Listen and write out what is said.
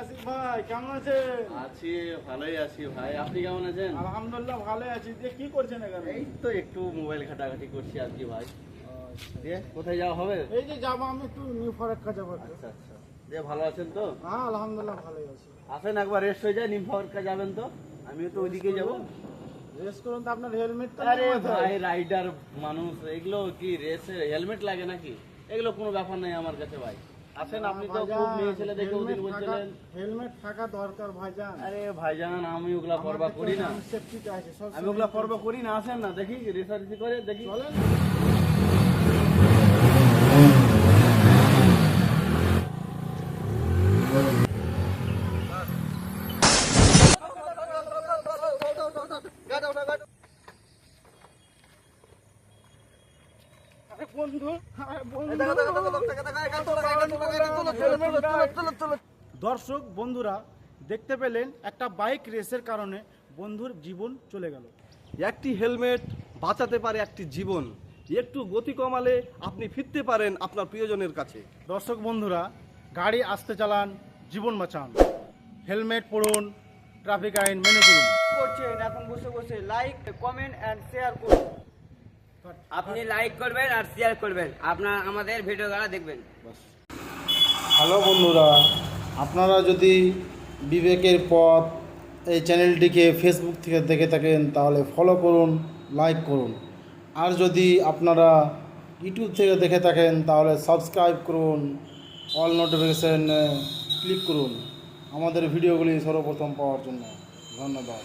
আসিফ ভাই কেমন আছেন? আছি ভালোই আছি ভাই। আপনি কেমন আছেন? আলহামদুলিল্লাহ ভালোই আছি। কি করছেন এখানে? এই তো একটু মোবাইল ঘাটাঘাটি করছি আর কি ভাই। দিয়ে কোথায় যাওয়া হবে? এই যে যাব আমি একটু নিউ ফরাক্কা যাব আচ্ছা আচ্ছা। দিয়ে ভালো আছেন তো? হ্যাঁ আলহামদুলিল্লাহ ভালোই আছি। আসেন একবার রেস্ট হয়ে যায় নিমফাওয়ারকা যাবেন তো। আমিও তো ওইদিকে যাব। করুন তো আপনার হেলমেট আরে ভাই রাইডার মানুষ এগুলো কি রেসে হেলমেট লাগে নাকি? এগুলো কোনো ব্যাপার নাই আমার কাছে ভাই। আসেন আপনি তো খুব মেয়ে ছেলে দেখে ওদিন বলছিলেন হেলমেট থাকা দরকার ভাইজান। আরে ভাইজান আমি ওগুলা পরবা করি না। আমি ওগুলা পরবা করি না আসেন না দেখি রেসারেসি করে দেখি। চলেন। আরে বন্ধু আরে বন্ধু দর্শক বন্ধুরা দেখতে পেলেন একটা বাইক রেসের কারণে বন্ধুর জীবন চলে গেল। একটি হেলমেট বাঁচাতে পারে একটি জীবন। একটু গতি কমালে আপনি ফিরতে পারেন আপনার প্রিয়জনের কাছে। দর্শক বন্ধুরা গাড়ি আসতে চালান জীবন বাঁচান। হেলমেট পরুন ট্রাফিক আইন মেনে চলুন। করছেন এখন বসে বসে লাইক কমেন্ট অ্যান্ড শেয়ার করুন। আপনি লাইক করবেন আর শেয়ার করবেন। আপনার আমাদের ভিডিওগুলো দেখবেন। হ্যালো বন্ধুরা, আপনারা যদি বিবেকের পথ এই চ্যানেলটিকে ফেসবুক থেকে দেখে থাকেন, তাহলে ফলো করুন লাইক করুন। আর যদি আপনারা ইউটিউব থেকে দেখে থাকেন, তাহলে সাবস্ক্রাইব করুন অল নোটিফিকেশান ক্লিক করুন। আমাদের ভিডিওগুলি সর্বপ্রথম পাওয়ার জন্য। ধন্যবাদ।